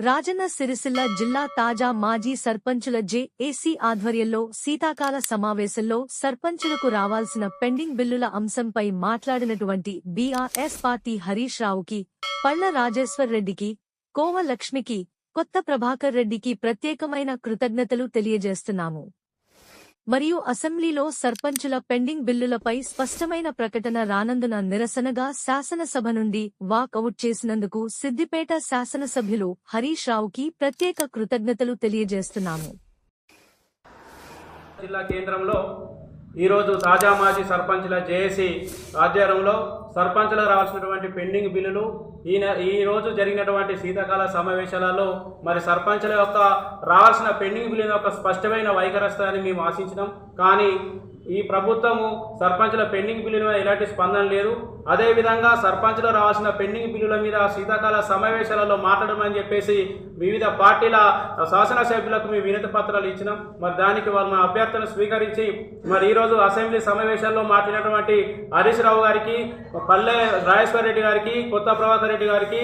రాజన్న సిరిసిల్ల జిల్లా తాజా మాజీ సర్పంచుల జేఏసీ ఆధ్వర్యంలో శీతాకాల సమావేశంలో సర్పంచులకు రావాల్సిన పెండింగ్ బిల్లుల అంశంపై మాట్లాడినటువంటి బీఆర్ఎస్ పార్టీ హరీష్ రావుకి పళ్ళ రాజేశ్వర్ రెడ్డికి కోవ లక్ష్మికి కొత్త ప్రభాకర్ రెడ్డికి ప్రత్యేకమైన కృతజ్ఞతలు తెలియజేస్తున్నాము. మరియు అసెంబ్లీలో సర్పంచుల పెండింగ్ బిల్లులపై స్పష్టమైన ప్రకటన రానందున నిరసనగా శాసనసభ నుండి వాకౌట్ చేసినందుకు సిద్దిపేట శాసనసభ్యులు హరీష్ రావుకి ప్రత్యేక కృతజ్ఞతలు తెలియజేస్తున్నాము. జిల్లా కేంద్రంలో ఈరోజు తాజా మాజీ సర్పంచ్ల జేఏసీ ఆధ్వర్యంలో సర్పంచ్లకు రావాల్సినటువంటి పెండింగ్ బిల్లులు ఈ ఈరోజు జరిగినటువంటి శీతాకాల సమావేశాలలో మరి సర్పంచ్ల యొక్క రావాల్సిన పెండింగ్ బిల్లుల యొక్క స్పష్టమైన వైఖరస్తాన్ని మేము ఆశించినాం. కానీ ఈ ప్రభుత్వము సర్పంచుల పెండింగ్ బిల్లుల మీద ఎలాంటి స్పందన లేదు. అదేవిధంగా సర్పంచ్లో రావాల్సిన పెండింగ్ బిల్లుల మీద శీతాకాల సమావేశాలలో మాట్లాడమని చెప్పేసి వివిధ పార్టీల శాసనసభ్యులకు మేము వినతి పత్రాలు ఇచ్చినాం. మరి దానికి వాళ్ళ మా స్వీకరించి మరి ఈరోజు అసెంబ్లీ సమావేశాల్లో మాట్లాడినటువంటి హరీష్ రావు గారికి పల్లె రాజేశ్వర రెడ్డి గారికి కొత్త ప్రభాకర్ రెడ్డి గారికి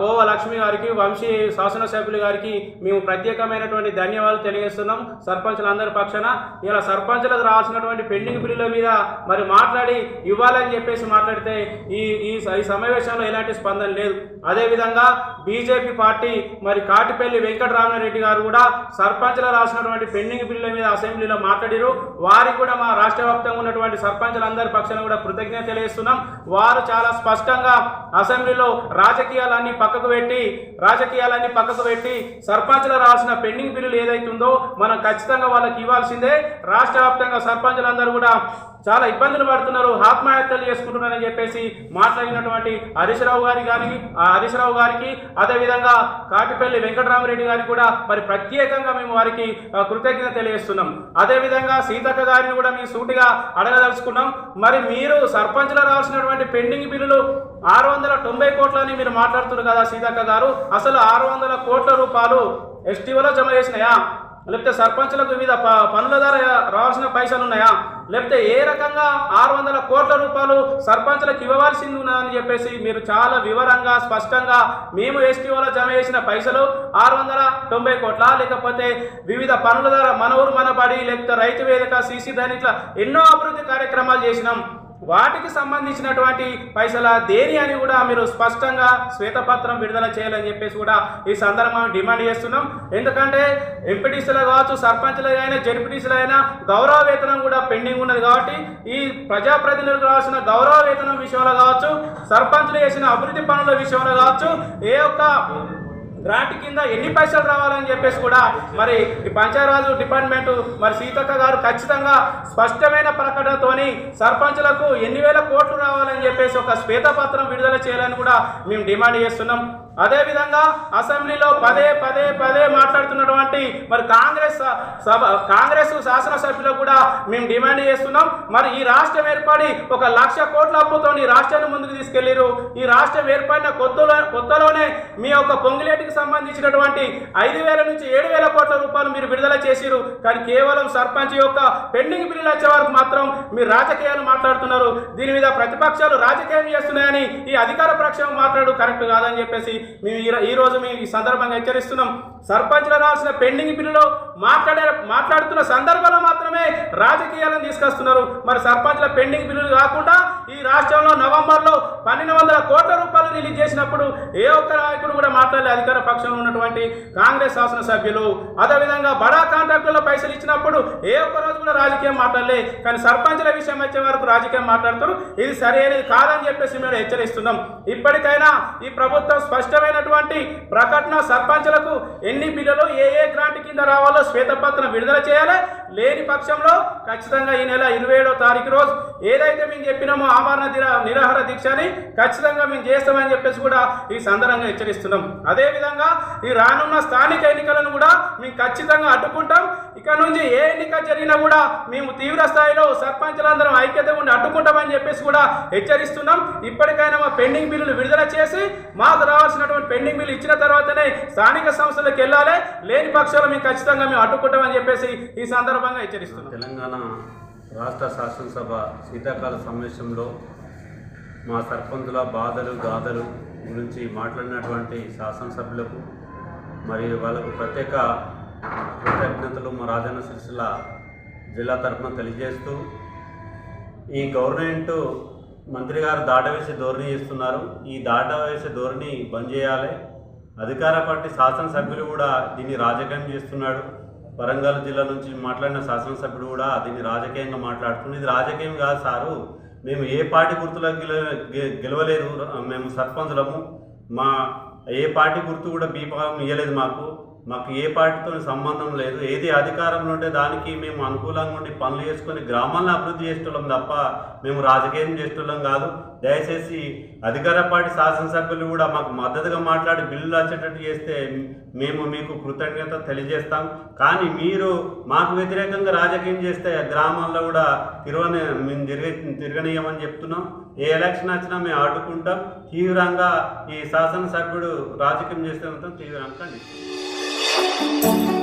కోవ లక్ష్మి గారికి వంశీ శాసనసభ్యులు గారికి మేము ప్రత్యేకమైనటువంటి ధన్యవాదాలు తెలియజేస్తున్నాం. సర్పంచులందరి పక్షాన ఇలా సర్పంచులకు రావాల్సినటువంటి పెండింగ్ బిల్లుల మీద మరి మాట్లాడి ఇవ్వాలని చెప్పేసి మాట్లాడితే ఈ ఈ ఈ సమావేశంలో ఎలాంటి స్పందన లేదు. అదేవిధంగా బీజేపీ పార్టీ మరి కాటిపల్లి వెంకటరామరెడ్డి గారు కూడా సర్పంచ్లో రాసినటువంటి పెండింగ్ బిల్లుల మీద అసెంబ్లీలో మాట్లాడారు. వారికి కూడా మా రాష్ట్ర వ్యాప్తంగా ఉన్నటువంటి సర్పంచ్లందరి పక్షాన కూడా కృతజ్ఞత తెలియజేస్తున్నాం. వారు చాలా స్పష్టంగా అసెంబ్లీలో రాజకీయాలన్నీ పక్కకు పెట్టి రాజకీయాలన్నీ పక్కకు పెట్టి సర్పంచ్లో రాసిన పెండింగ్ బిల్లులు ఏదైతుందో మనం ఖచ్చితంగా వాళ్ళకి ఇవ్వాల్సిందే. రాష్ట్ర వ్యాప్తంగా సర్పంచ్లందరూ కూడా చాలా ఇబ్బందులు పడుతున్నారు ఆత్మహత్యలు చేసుకుంటున్నారని చెప్పేసి మాట్లాడినటువంటి హరీశ్రావు గారి కానీ ఆ హరీశ్రావు గారికి అదేవిధంగా కాటిపల్లి వెంకటరామరెడ్డి గారికి కూడా మరి ప్రత్యేకంగా మేము వారికి కృతజ్ఞత తెలియజేస్తున్నాం. అదేవిధంగా సీతక్క గారిని కూడా మేము సూటిగా అడగదలుచుకున్నాం. మరి మీరు సర్పంచ్లో రావాల్సినటువంటి పెండింగ్ బిల్లులు ఆరు వందల తొంభై కోట్లని మీరు మాట్లాడుతున్నారు కదా సీతక్క గారు. అసలు ఆరు వందల కోట్ల రూపాయలు ఎస్టీఓలో జమ చేసినాయా? లేకపోతే సర్పంచులకు వివిధ ప- పనుల ద్వారా రావాల్సిన పైసలు ఉన్నాయా లేకపోతే ఏ రకంగా ఆరు వందల కోట్ల రూపాయలు సర్పంచులకు ఇవ్వవలసింది ఉన్నదని చెప్పేసి మీరు చాలా వివరంగా స్పష్టంగా మేము ఎస్టీఓలో జమ చేసిన పైసలు ఆరు వందల తొంభై కోట్ల? లేకపోతే వివిధ పనుల ద్వారా మన ఊరు మన బడి లేకపోతే రైతు వేదిక సీసీ దాని ఇట్లా ఎన్నో అభివృద్ధి కార్యక్రమాలు చేసినాం. వాటికి సంబంధించినటువంటి పైసల దేని అని కూడా మీరు స్పష్టంగా శ్వేతపత్రం విడుదల చేయాలని చెప్పేసి కూడా ఈ సందర్భంగా డిమాండ్ చేస్తున్నాం. ఎందుకంటే ఎంపీటీసీలు కావచ్చు సర్పంచ్లు అయినా జడ్పీటీసీలు అయినా గౌరవ వేతనం కూడా పెండింగ్ ఉన్నది కాబట్టి ఈ ప్రజాప్రతినిధులకు రావాల్సిన గౌరవ వేతనం విషయంలో కావచ్చు సర్పంచ్లు చేసిన అభివృద్ధి పనుల విషయంలో కావచ్చు ఏ ఒక్క గ్రాంట్ కింద ఎన్ని పైసలు రావాలని చెప్పేసి కూడా మరి ఈ పంచాయరాజు డిపార్ట్మెంట్ మరి సీతక్క గారు ఖచ్చితంగా స్పష్టమైన ప్రకటనతోని సర్పంచులకు ఎన్ని వేల కోట్లు రావాలని చెప్పేసి ఒక శ్వేతపత్రం విడుదల చేయాలని కూడా మేము డిమాండ్ చేస్తున్నాం. అదేవిధంగా అసెంబ్లీలో పదే పదే పదే మాట్లాడుతున్నటువంటి మరి కాంగ్రెస్ సభ కాంగ్రెస్ శాసనసభ్యులకు కూడా మేము డిమాండ్ చేస్తున్నాం. మరి ఈ రాష్ట్రం ఏర్పడి ఒక లక్ష కోట్ల అప్పుతో ఈ రాష్ట్రాన్ని ముందుకు తీసుకెళ్ళిరు ఈ రాష్ట్రం ఏర్పడిన కొత్తలో కొత్తలోనే మీ యొక్క పొంగులేటికి సంబంధించినటువంటి ఐదు వేల నుంచి ఏడు వేల కోట్ల రూపాయలు మీరు విడుదల చేసిరు. కానీ కేవలం సర్పంచ్ యొక్క పెండింగ్ బిల్లులు వచ్చే వరకు మాత్రం మీరు రాజకీయాలు మాట్లాడుతున్నారు. దీని మీద ప్రతిపక్షాలు రాజకీయం చేస్తున్నాయని ఈ అధికార పక్షం మాట్లాడు కరెక్ట్ కాదని చెప్పేసి మేము ఈ రోజు మేము ఈ సందర్భంగా హెచ్చరిస్తున్నాం. సర్పంచ్ల రావాల్సిన పెండింగ్ బిల్లులో మాట్లాడే మాట్లాడుతున్న సందర్భంలో మాత్రమే రాజకీయాలను తీసుకొస్తున్నారు. మరి సర్పంచ్ల పెండింగ్ బిల్లులు కాకుండా ఈ రాష్ట్రంలో నవంబర్లో పన్నెండు వందల కోట్ల రూపాయలు రిలీజ్ చేసినప్పుడు ఏ ఒక్క నాయకుడు కూడా మాట్లాడలే అధికార పక్షంలో ఉన్నటువంటి కాంగ్రెస్ శాసనసభ్యులు. అదేవిధంగా బడా కాంట్రాక్టుల్లో పైసలు ఇచ్చినప్పుడు ఏ ఒక్క రోజు కూడా రాజకీయం మాట్లాడలే. కానీ సర్పంచ్ల విషయం వచ్చే వరకు రాజకీయం మాట్లాడుతారు. ఇది సరి అనేది కాదని చెప్పేసి మేము హెచ్చరిస్తున్నాం. ఇప్పటికైనా ఈ ప్రభుత్వం స్పష్టమైనటువంటి ప్రకటన సర్పంచ్లకు ఎన్ని బిల్లులు ఏ ఏ గ్రాంట్ కింద రావాలో శ్వేతపత్రం విడుదల చేయాలి. లేని పక్షంలో ఖచ్చితంగా ఈ నెల ఇరవై ఏడో తారీఖు రోజు ఏదైతే మేము చెప్పినామో ఆమరణ నిరాహార దీక్షని ఖచ్చితంగా మేము చేస్తామని చెప్పేసి కూడా ఈ సందర్భంగా హెచ్చరిస్తున్నాం. అదేవిధంగా ఈ రానున్న స్థానిక ఎన్నికలను కూడా మేము ఖచ్చితంగా అడ్డుకుంటాం. ఇక నుంచి ఏ ఎన్నిక జరిగినా కూడా మేము తీవ్ర స్థాయిలో సర్పంచులందరం ఐక్యత ఉండి అడ్డుకుంటామని చెప్పేసి కూడా హెచ్చరిస్తున్నాం. ఇప్పటికైనా మా పెండింగ్ బిల్లులు విడుదల చేసి మాకు రావాల్సినటువంటి పెండింగ్ బిల్లు ఇచ్చిన తర్వాతనే స్థానిక సంస్థలకు వెళ్ళాలి. లేని పక్షాలు మేము ఖచ్చితంగా మేము అడ్డుకుంటామని చెప్పేసి ఈ సందర్భంగా హెచ్చరిస్తున్నాం. తెలంగాణ రాష్ట్ర శాసనసభ శీతాకాల సమావేశంలో మా సర్పంచుల బాధలు గాథలు గురించి మాట్లాడినటువంటి శాసనసభ్యులకు మరియు వాళ్ళకు ప్రత్యేక కృతజ్ఞతలు మా రాజన్న సిరిసిల్ల జిల్లా తరఫున తెలియజేస్తూ ఈ గవర్నమెంట్ మంత్రి గారు దాటవేసే ధోరణి చేస్తున్నారు. ఈ దాటవేసే ధోరణి బంద్ చేయాలి. అధికార పార్టీ శాసనసభ్యులు కూడా దీన్ని రాజకీయం చేస్తున్నాడు. వరంగల్ జిల్లా నుంచి మాట్లాడిన శాసనసభ్యుడు కూడా దీన్ని రాజకీయంగా మాట్లాడుతుంది ఇది రాజకీయం కాదు సారు. మేము ఏ పార్టీ గుర్తులో గెల గె- గెలవలేదు. మేము సర్పంచులము. మా ఏ పార్టీ గుర్తు కూడా బీఫామ్ ఇవ్వలేదు మాకు. మాకు ఏ పార్టీతో సంబంధం లేదు. ఏది అధికారంలో ఉంటే దానికి మేము అనుకూలంగా ఉండి పనులు చేసుకొని గ్రామాలను అభివృద్ధి చేసేటోళ్ళం తప్ప మేము రాజకీయం చేసేటోళ్ళం కాదు. దయచేసి అధికార పార్టీ శాసనసభ్యులు కూడా మాకు మద్దతుగా మాట్లాడి బిల్లులు వచ్చేటట్టు చేస్తే మేము మీకు కృతజ్ఞత తెలియజేస్తాం. కానీ మీరు మాకు వ్యతిరేకంగా రాజకీయం చేస్తే గ్రామాల్లో కూడా తిరగని మేము తిరగ తిరగనీయమని చెప్తున్నాం. ఏ ఎలక్షన్ వచ్చినా మేము ఆడుకుంటాం తీవ్రంగా ఈ శాసనసభ్యుడు రాజకీయం చేస్తే మాత్రం తీవ్రంగా ఖండిస్తాం. Thank you.